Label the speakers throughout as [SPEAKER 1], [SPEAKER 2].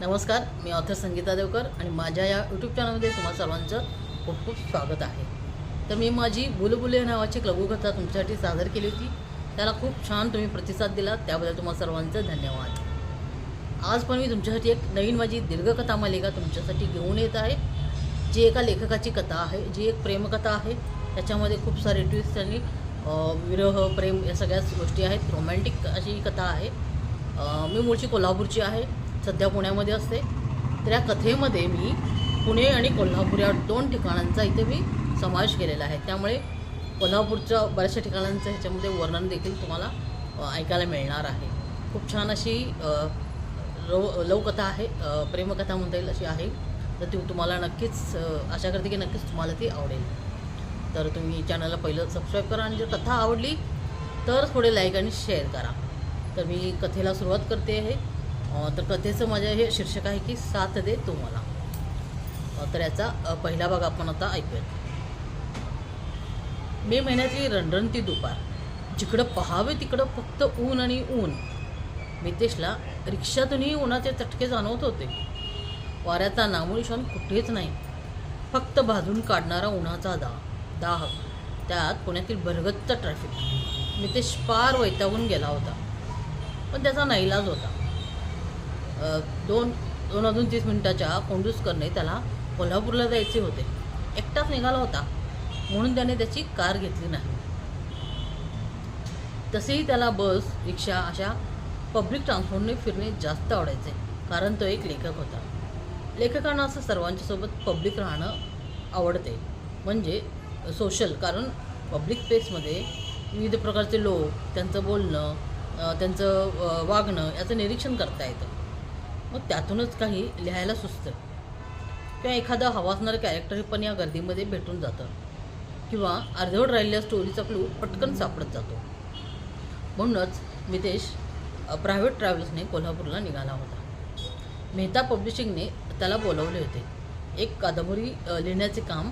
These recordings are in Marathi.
[SPEAKER 1] नमस्कार मी ऑथर संगीता देवकर आणि माझ्या या यूट्यूब चॅनलमध्ये तुम्हाला सर्वांचं खूप खूप स्वागत आहे. तर मी माझी बुलबुले नावाची एक लघुकथा तुमच्यासाठी सादर केली होती. त्याला खूप छान तुम्ही प्रतिसाद दिला त्याबद्दल तुम्हाला सर्वांचं धन्यवाद. आज पण मी तुमच्यासाठी एक नवीन माझी दीर्घकथा मालिका तुमच्यासाठी घेऊन येत आहे. जी एका लेखकाची कथा आहे जी एक प्रेमकथा आहे. त्याच्यामध्ये खूप सारे ट्विस्ट आणि विरह प्रेम या सगळ्याच गोष्टी आहेत. रोमॅन्टिक अशी ही कथा आहे. मी मूळची कोल्हापूरची आहे. सध्या पुण्यामध्ये असते. तर या कथेमध्ये मी पुणे आणि कोल्हापूर या दोन ठिकाणांचा इथे मी समावेश केलेला आहे. त्यामुळे कोल्हापूरच्या बऱ्याचशा ठिकाणांचं ह्याच्यामध्ये वर्णन देखील तुम्हाला ऐकायला मिळणार आहे. खूप छान अशी लव लवकथा आहे प्रेमकथा म्हणता येईल अशी आहे. तर ती तुम्हाला नक्कीच आशा करते की नक्कीच तुम्हाला ती आवडेल. तर तुम्ही चॅनलला पहिलं सबस्क्राईब करा आणि जर कथा आवडली तर थोडे लाईक आणि शेअर करा. तर मी कथेला सुरुवात करते आहे. तर कथेचं माझ्या हे शीर्षक आहे की साथ दे तुम्हाला. मला तर याचा पहिला भाग आपण आता ऐकूयात. मे महिन्यातली रणरणती दुपार. जिकडं पहावे तिकडं फक्त ऊन आणि ऊन. मितेशला रिक्षातूनही उन्हाचे चटके जाणवत होते. वाऱ्याचा नामोनिशान कुठेच नाही. फक्त भाजून काढणारा उन्हाचा दा दाह. त्यात पुण्यातील भरगच्च ट्रॅफिक मितेश पार वैतागून गेला होता. पण त्याचा नाईलाज होता. दोन दोन अजून तीस मिनिटाच्या कोंडूसकरने त्याला कोल्हापूरला जायचे होते. एकटाच निघाला होता. म्हणून त्याने त्याची कार घेतली नाही. तसेही त्याला बस रिक्षा अशा पब्लिक ट्रान्सपोर्टने फिरणे जास्त आवडायचे कारण तो एक लेखक होता. लेखकांना असं सर्वांच्यासोबत पब्लिक राहणं आवडते. म्हणजे सोशल कारण पब्लिक स्पेसमध्ये विविध प्रकारचे लोक त्यांचं बोलणं त्यांचं वागणं याचं निरीक्षण करता येतं. मग त्यातूनच काही लिहायला सुचतं. किंवा एखादं हवा असणारं कॅरेक्टर पण या गर्दीमध्ये भेटून जातं. किंवा अर्धवट राहिलेल्या स्टोरीचा क्लू पटकन सापडत जातो. म्हणूनच मितेश प्रायव्हेट ट्रॅव्हल्सने कोल्हापूरला निघाला होता. मेहता पब्लिशिंगने त्याला बोलवले होते. एक कादंबरी लिहिण्याचे काम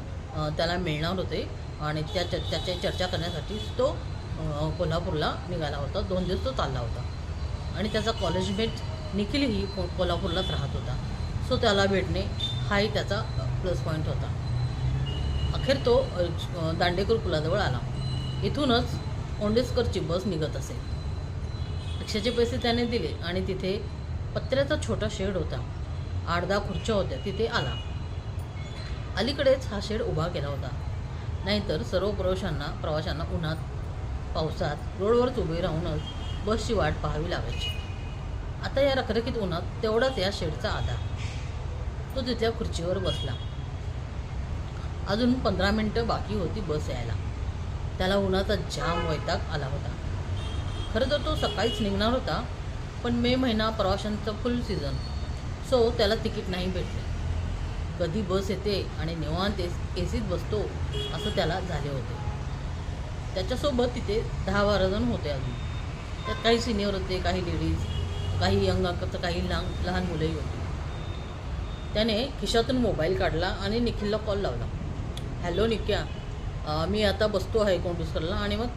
[SPEAKER 1] त्याला मिळणार होते आणि त्या त्याच्या त्याची चर्चा करण्यासाठी तो कोल्हापूरला निघाला होता. दोन दिवस तो चालला होता. आणि त्याचा कॉलेजमेट निखिलही को कोल्हापूरलाच राहत होता. सो त्याला भेटणे हाही त्याचा प्लस पॉईंट होता. अखेर तो दांडेकर पुलाजवळ आला. इथूनच ओंडेसकरची बस निघत असे. रिक्षाचे पैसे त्याने दिले आणि तिथे पत्र्याचा छोटा शेड होता. आठ दहा खुर्च्या होत्या तिथे आला. अलीकडेच हा शेड उभा केला होता. नाहीतर सर्व प्रवाशांना प्रवाशांना उन्हात पावसात रोडवरच उभे राहूनच बसची वाट पाहावी लागायची. आता या रखरखीत उन्हात तेवढाच या शेडचा आधार. तो तिथल्या खुर्चीवर बसला. अजून पंधरा मिनटं बाकी होती बस यायला. त्याला उन्हाचा जाम वैताग आला होता. खरं तर तो सकाळीच निघणार होता पण मे महिना प्रवाशांचा फुल सीझन सो त्याला तिकीट नाही भेटले. कधी बस येते आणि निवांत ए सीत बसतो असं त्याला झाले होते. त्याच्यासोबत तिथे दहा बारा जण होते अजून. त्यात काही सिनियर होते काही लेडीज काही यंग तर काही लहान लहान मुलंही होती. त्याने खिशातून मोबाईल काढला आणि निखिलला कॉल लावला. हॅलो निक्या. मी आता बसतो आहे कोंडुसकरला आणि मग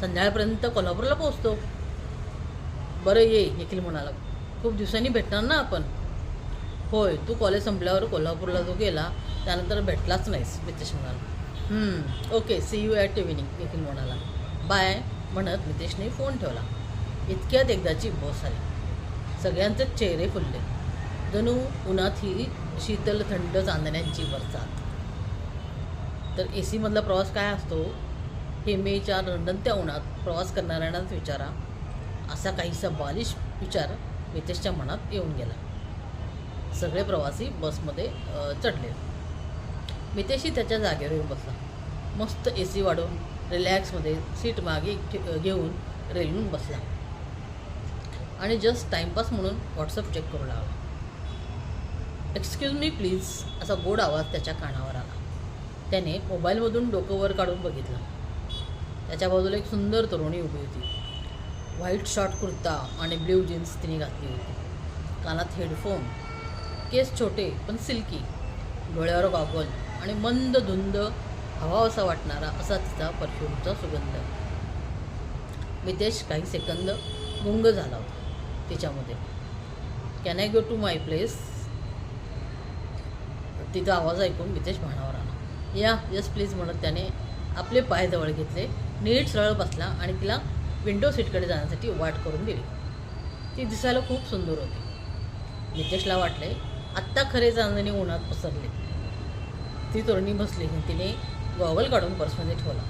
[SPEAKER 1] संध्याकाळपर्यंत कोल्हापूरला पोहोचतो. बरं ये निखिल म्हणाला. खूप दिवसांनी भेटणार ना आपण? होय तू कॉलेज संपल्यावर कोल्हापूरला जो गेला त्यानंतर भेटलाच नाहीस मितेश म्हणाला. Okay see you at evening Nikhil म्हणाला. बाय म्हणत मितेशने फोन ठेवला. इतक्यात एकदाची बस आली. सगळ्यांचे चेहरे फुलले. जणू उन्हात ही शीतल थंड चांदण्यांची बरसात तर ए सीमधला प्रवास काय असतो? हे मेच्या रंडणत्या उन्हात प्रवास करणाऱ्यांनाच विचारा. असा काहीसा बालिश विचार मितेशच्या मनात येऊन गेला. सगळे प्रवासी बसमध्ये चढले. मितेशही त्याच्या जागेवर येऊन बसला. मस्त ए सी वाढवून रिलॅक्समध्ये सीट मागे ठे- घेऊन रेलून बसला. आणि जस्ट टाईमपास म्हणून व्हॉट्सअप चेक करू लागला. एक्सक्यूज मी प्लीज असा गोड आवाज त्याच्या कानावर आला. त्याने मोबाईलमधून डोकं वर काढून बघितलं. त्याच्या बाजूला एक सुंदर तरुणी उभी होती. व्हाईट शॉर्ट कुर्ता आणि ब्ल्यू जीन्स तिने घातली होती. कानात हेडफोन केस छोटे पण सिल्की डोळ्यावर गॉगल आणि मंद धुंद हवा असा वाटणारा असा तिचा परफ्यूमचा सुगंध. मितेश काही सेकंद गुंग झाला होता. त्याच्यामध्ये can I go to my place तिचा आवाज ऐकून मितेश भानावर आला या यस प्लीज म्हणत त्याने आपले पाय जवळ घेतले. नीट सरळ बसला आणि तिला विंडो सीटकडे जाण्यासाठी वाट करून दिली. ती दिसायला खूप सुंदर होती. नितेशला वाटले आत्ता खरे चांदणे उन्हात पसरले. ती तरुणी बसली आणि तिने गॉगल काढून पर्समध्ये ठेवला.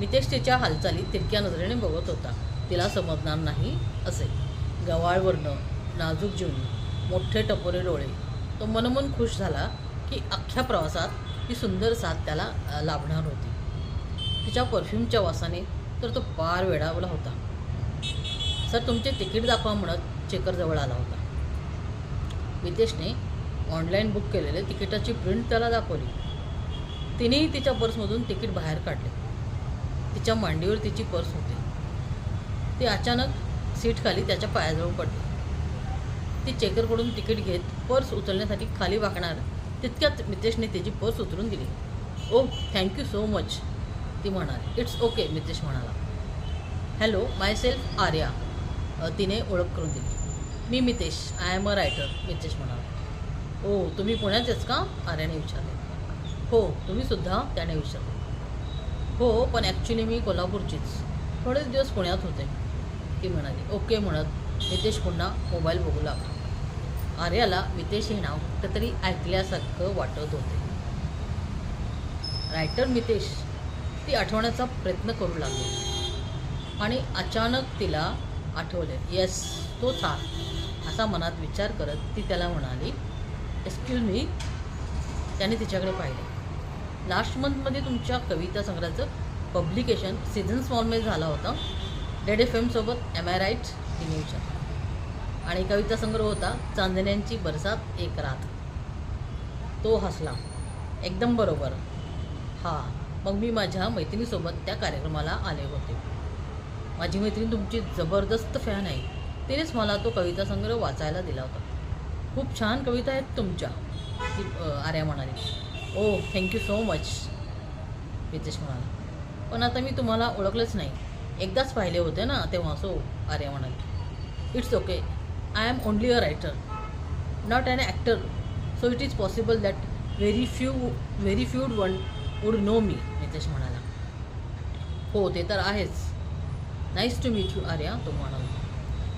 [SPEAKER 1] नितेश तिच्या हालचाली तिरक्या नजरेने बघत होता. तिला समजणार नाही असे. गवाळ वर्ण नाजूक जीवनी मोठे टपोरे डोळे तो मनमन खुश झाला की अख्ख्या प्रवासात ही सुंदर साथ त्याला लाभणार होती. तिच्या परफ्यूमच्या वासाने तर तो पार वेडावला होता. सर तुमचे तिकीट दाखवा म्हणत चेकरजवळ आला होता. मितेशने ऑनलाईन बुक केलेले तिकिटाची प्रिंट त्याला दाखवली. तिनेही तिच्या पर्समधून तिकीट बाहेर काढले. तिच्या मांडीवर तिची पर्स होती. ती अचानक सीट खाली त्याच्या पायाजवळ पडली. ती चेकरकडून तिकीट घेत पर्स उचलण्यासाठी खाली वाकणार तितक्यात मितेशने तिची पर्स उचलून दिली. ओ थँक्यू सो मच ती म्हणाली. इट्स ओके मितेश म्हणाला. हॅलो माय सेल्फ आर्या तिने ओळख करून दिली. मी Mitesh I am a writer Mitesh म्हणाला. ओ तुम्ही पुण्याचेच का? आर्याने विचारले. हो तुम्ही सुद्धा त्याने विचारले. हो पण ॲक्च्युली मी कोल्हापूरचीच. थोडेच दिवस पुण्यात होते. ती म्हणाले ओके म्हणत नितेश पुन्हा मोबाईल बघू लागला. आर्याला मितेश हे नाव कुठेतरी ऐकल्यासारखं वाटत होते. रायटर मितेश ती आठवण्याचा प्रयत्न करू लागली. आणि अचानक तिला आठवले येस तो था असा मनात विचार करत ती त्याला म्हणाली एक्सक्यूज मी त्याने तिच्याकडे पाहिले. लास्ट मंथमध्ये तुमच्या कविता संग्रहाचं पब्लिकेशन सीझन स्मॉलमध्ये झाला होता. डेड एफ एमसोबत एम आय राईट तिने विचारलं आणि कविता संग्रह होता चांदण्यांची बरसात एक रात. तो हसला. एकदम बरोबर. हां मग मी माझ्या मैत्रिणीसोबत त्या कार्यक्रमाला आले होते. माझी मैत्रीण तुमची जबरदस्त फॅन आहे. तिनेच मला तो कविता संग्रह वाचायला दिला होता. खूप छान कविता आहेत तुमच्या ती आर्या म्हणाली. ओ thank you so much Ritesh म्हणाला. पण आता मी तुम्हाला ओळखलंच नाही. एकदाच पाहिले होते ना तेव्हा सो आर्या म्हणाली. It's okay I am only a writer not an actor so it is possible that very few very feud one would know me Nitesh म्हणाला. हो ते तर आहेच. Nice to meet you Arya तो म्हणाला.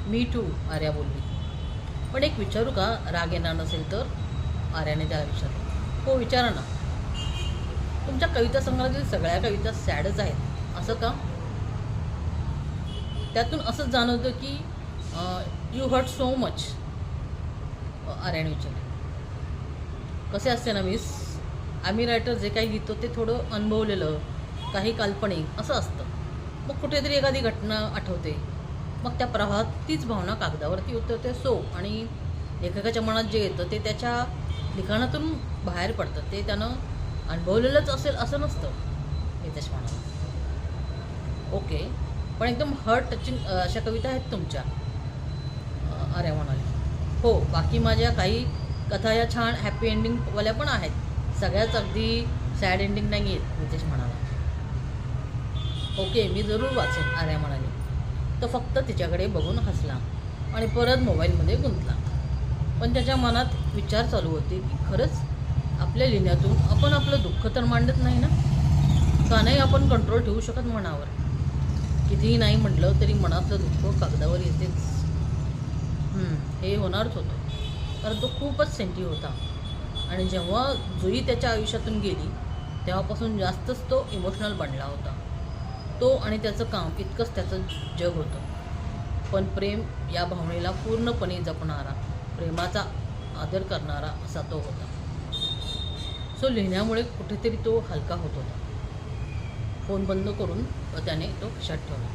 [SPEAKER 1] मी टू आर्या बोलली. पण एक विचारू का राग येणार नसेल तर? आर्याने त्याला विचारलं. हो विचारा ना. तुमच्या कविता संग्रहातील सगळ्या कविता सॅडच आहेत. असं का? त्यातून असंच जाणवतं की यू हर्ट सो मच आर्याने विचार कसे असते ना मिस आम्ही रायटर जे काही लिहितो ते थोडं अनुभवलेलं काही काल्पनिक असं असतं. मग कुठेतरी एखादी घटना आठवते. मग त्या प्रवाहात तीच भावना कागदावरती उतरते. सो आणि लेखकाच्या मनात जे येतं ते त्याच्या लिखाणातून बाहेर पडतं. ते त्यानं अनुभवलेलंच असेल असं नसतं. नितेश म्हणाला ओके पण एकदम हर्ट टचिंग अशा कविता आहेत तुमच्या. अरे म्हणाले म्हणाली. हो बाकी माझ्या काही कथा या छान हॅपी एंडिंगवाल्या पण आहेत. सगळ्याच अगदी सॅड एंडिंग नाही आहेत नितेश म्हणाला. ओके मी जरूर वाचेन आर्या म्हणाली. तो फक्त तिच्याकडे बघून हसला आणि परत मोबाईलमध्ये गुंतला. पण त्याच्या मनात विचार चालू होते की खरंच आपल्या लिहिण्यातून आपण आपलं दुःख तर मांडत नाही ना? का नाही आपण कंट्रोल ठेवू शकत मनावर? कितीही नाही म्हटलं तरी मनातलं दुःख कागदावर येतेच. हे होणारच होतं. कारण तो खूपच सेंटी होता. आणि जेव्हा जुई त्याच्या आयुष्यातून गेली तेव्हापासून जास्तच तो इमोशनल बनला होता. तो आणि त्याचं काम इतकंच त्याचं जग होतं. पण प्रेम या भावनेला पूर्णपणे जपणारा प्रेमाचा आदर करणारा असा तो होता. सो लिहिण्यामुळे कुठेतरी तो हलका होत होता. फोन बंद करून त्याने तो खिशात ठेवला.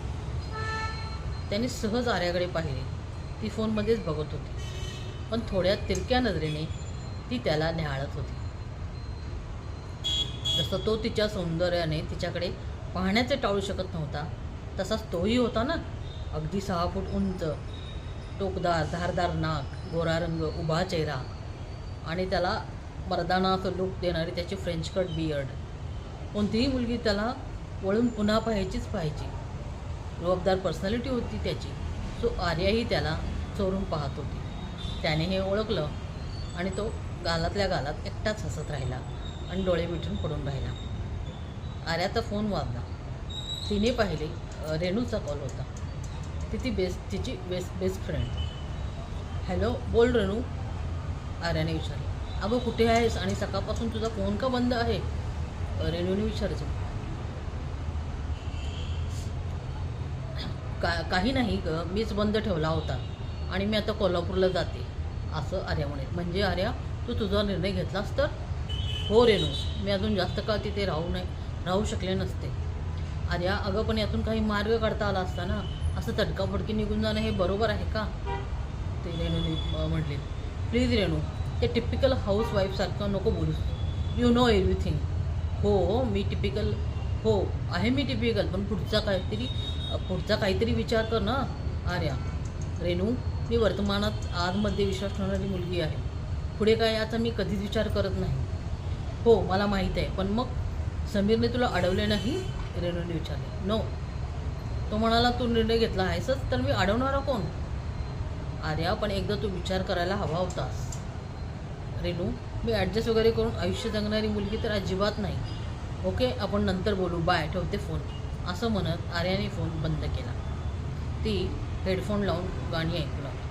[SPEAKER 1] त्याने सहज आर्याकडे पाहिले. ती फोनमध्येच बघत होती. पण थोड्या तिरक्या नजरेने ती त्याला न्याहाळत होती. जसं तो तिच्या सौंदर्याने तिच्याकडे पाहण्याचे टाळू शकत नव्हता तसाच तोही होता ना. अगदी सहा फूट उंच टोकदार धारदार नाक गोरा रंग उभा चेहरा आणि त्याला मर्दाना असं लुक देणारी त्याची फ्रेंच कट बियर्ड कोणतीही मुलगी त्याला वळून पुन्हा पाहायचीच पाहायची. रुबाबदार पर्सनॅलिटी होती त्याची. सो आर्याही त्याला चोरून पाहत होती. त्याने हे ओळखलं आणि तो गालातल्या गालात एकटाच हसत राहिला आणि डोळे मिठून पडून राहिला. आर्याचा फोन वाजला. तिने पाहिले रेणूचा कॉल होता. ती ती बेस्ट तिची बेस्ट बेस्ट फ्रेंड हॅलो बोल रेणू. आर्याने विचारलं. अगं कुठे आहेस आणि सकाळपासून तुझा फोन का बंद आहे? रेणूने विचारायचं. का काही नाही ग. मीच बंद ठेवला होता. आणि मी आता कोल्हापूरला जाते. असं आर्या म्हणे. म्हणजे आर्या तू तुझा निर्णय घेतलास तर? हो रेणू मी अजून जास्त काळ तिथे राहू नाही राहू शकले नसते. आर्या अगं पण यातून काही मार्ग काढता आला असता ना असं तडकाफडकी निघून जाणं हे बरोबर आहे का? ते रेणूने म्हटले. प्लीज रेणू ते टिपिकल हाऊस वाईफसारखं नको बोलूस. यू नो एव्हरीथिंग हो मी टिपिकल हो आहे मी टिपिकल पण पुढचा काहीतरी पुढचा काहीतरी विचार कर ना आर्या. रेणू मी वर्तमानात आतमध्ये विश्वास ठेवणारी मुलगी आहे. पुढे काय याचा मी कधीच विचार करत नाही. हो मला माहीत आहे पण मग समीरने तुला अडवले नाही? रेणूने विचारले. नो तो म्हणाला तू निर्णय घेतला आहेसच तर मी अडवणारा कोण? आर्या पण एकदा तू विचार करायला हवा होतास. रेणू मी ॲडजस्ट वगैरे करून आयुष्य जगणारी मुलगी तर अजिबात नाही. ओके आपण नंतर बोलू. बाय ठेवते फोन असं म्हणत आर्याने फोन बंद केला. ती हेडफोन लावून गाणी ऐकू लागली.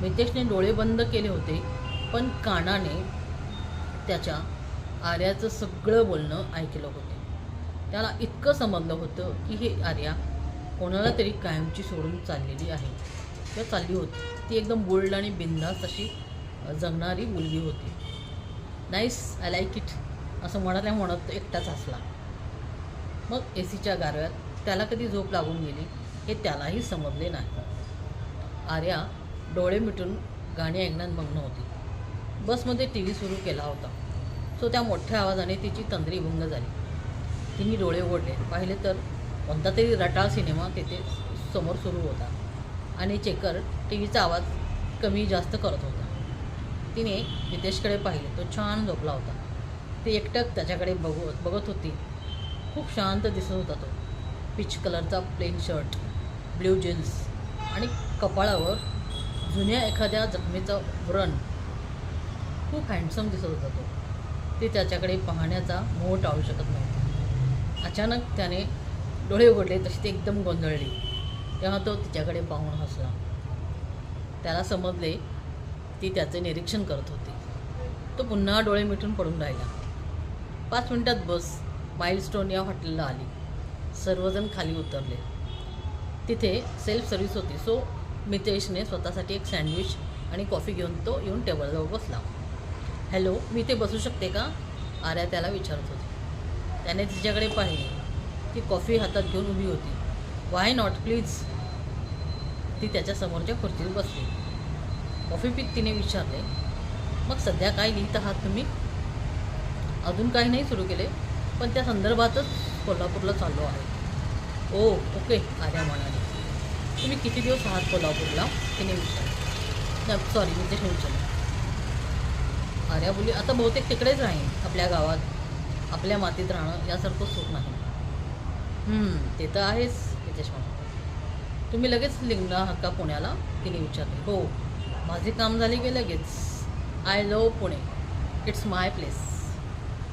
[SPEAKER 1] मितेशने डोळे बंद केले होते पण कानाने त्याच्या आर्याचं सगळं बोलणं ऐकलं होतं. त्याला इतकं समजलं होतं की हे आर्या कोणाला तरी कायमची सोडून चाललेली आहे. किंवा चालली होती. ती एकदम बोल्ड आणि बिंदास अशी जगणारी मुलगी होती. नाईस आय लाईक इट असं म्हणाल्या म्हणत एकटाच हसला. मग ए सीच्या गारव्यात त्याला कधी झोप लागून गेली हे त्यालाही समजले नाही. आर्या डोळे मिटून गाणी ऐकण्यात मग्न होती. बसमध्ये टी व्ही सुरू केला होता. सो त्या मोठ्या आवाजाने तिची तंद्री भंग झाली. तिने डोळे ओढले. पाहिले तर कोणता तरी रटाळ सिनेमा तेथे समोर सुरू होता आणि चेकर टी व्हीचा आवाज कमी जास्त करत होता. तिने नितेशकडे पाहिले. तो छान झोपला होता. ती एकटक त्याच्याकडे बघू बघत होती. खूप शांत दिसत होता तो. पिच कलरचा प्लेन शर्ट ब्ल्यू जीन्स आणि कपाळावर जुन्या एखाद्या जखमेचा व्रण. खूप हँडसम दिसत होता तो. ते त्याच्याकडे पाहण्याचा मोह टाळू शकत नव्हता. अचानक त्याने डोळे उघडले तशी ती एकदम गोंधळली. तेव्हा तो तिच्याकडे पाहून हसला. त्याला समजले ती त्याचे निरीक्षण करत होती. तो पुन्हा डोळे मिटून पडून राहिला. पाच मिनिटात बस. माइलस्टोन या हॉटेलला आली. सर्वजण खाली उतरले. तिथे सेल्फ सर्व्हिस होती. सो मितेशने स्वतःसाठी एक सँडविच आणि कॉफी घेऊन तो येऊन टेबलजवळ बसला. हॅलो मी ते बसू शकते का? आर्या त्याला विचारत होती. त्याने तिच्याकडे पाहिले ती कॉफी हातात घेऊन उभी होती. वाय नॉट प्लीज ती त्याच्या समोरच्या खुर्चीत बसली. कॉफी पीत तिने विचारले मग सध्या काय लिहित आहात तुम्ही? अजून काही नाही सुरू केले. पण त्या संदर्भातच कोल्हापूरला चाललो आहे. ओ ओके आर्या म्हणाले तुम्ही किती दिवस आहात कोल्हापूरला? तिने विचारलं. सॉरी मी ते विचारलं आर्या बोली आता बहुतेक तिकडेच राहीन आपल्या गावात. आपल्या मातीत राहणं यासारखं सुख नाही. ते तर आहेच नितेश म्हणाला तुम्ही लगेच लिंगला आहात का पुण्याला? तिने विचारले. हो माझे काम झाले की लगेच. I love Pune. It's my place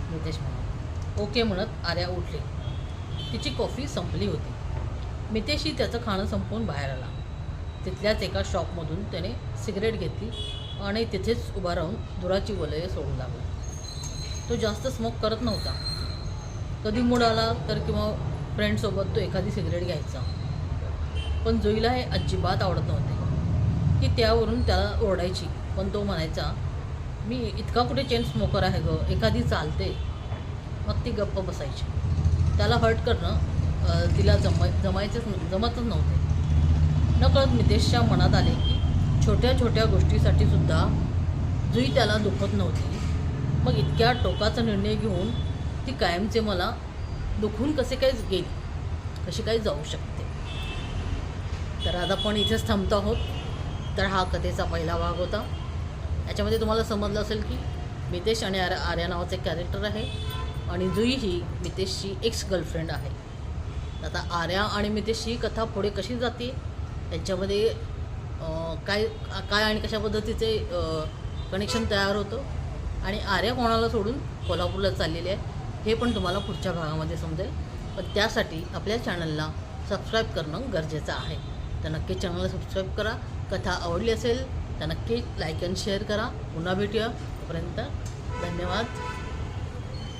[SPEAKER 1] Nitesh म्हणाले ओके म्हणत आर्या उठली. तिची कॉफी संपली होती. मितेशी त्याचं खाणं संपवून बाहेर आला. तिथल्याच एका शॉपमधून त्याने सिगरेट घेतली आणि तिथेच उभा राहून धुराची वलय सोडू लागला. तो जास्त स्मोक करत नव्हता. कधी मूड आला तर किंवा फ्रेंडसोबत तो एखादी सिगरेट घ्यायचा. पण जुईला हे अजिबात आवडत नव्हते. की त्यावरून त्याला ओरडायची. पण तो म्हणायचा मी इतका कुठे चेन स्मोकर आहे ग? एखादी चालते. मग ती गप्प बसायची. त्याला हर्ट करणं तिला जमाय जमायचंच न- जमतच नव्हते. नकळत मितेशच्या मनात आले की छोट्या छोट्या गोष्टीसाठी सुद्धा जुई त्याला दुखत नव्हती. मग इतक्या टोकाचा निर्णय घेऊन ती कायमचे मला दुखून कसे काय गेली? कशी काय जाऊ शकते? तर आता आपण इथेच थांबतो आहोत. तर हा कथेचा पहिला भाग होता. याच्यामध्ये तुम्हाला समजलं असेल की मितेश आणि आर्या आर्या नावाचं एक कॅरेक्टर आहे. आणि जुई ही मितेशची एक्स गर्लफ्रेंड आहे. आता आर्या आणि मितेशची कथा पुढे कशी जाते? त्यांच्यामध्ये काय काय आणि कशा पद्धतीचे कनेक्शन तयार होतं? आणि आर्या कोणाला सोडून कोल्हापूरला चाललेली आहे हे पण तुम्हाला पुढच्या भागामध्ये समजेल. पण त्यासाठी आपल्या चॅनलला सबस्क्राईब करणं गरजेचं आहे. तर नक्की चॅनलला सबस्क्राईब करा. कथा आवडली असेल तर नक्की लाईक अँड शेअर करा. पुन्हा भेटूया. तोपर्यंत धन्यवाद.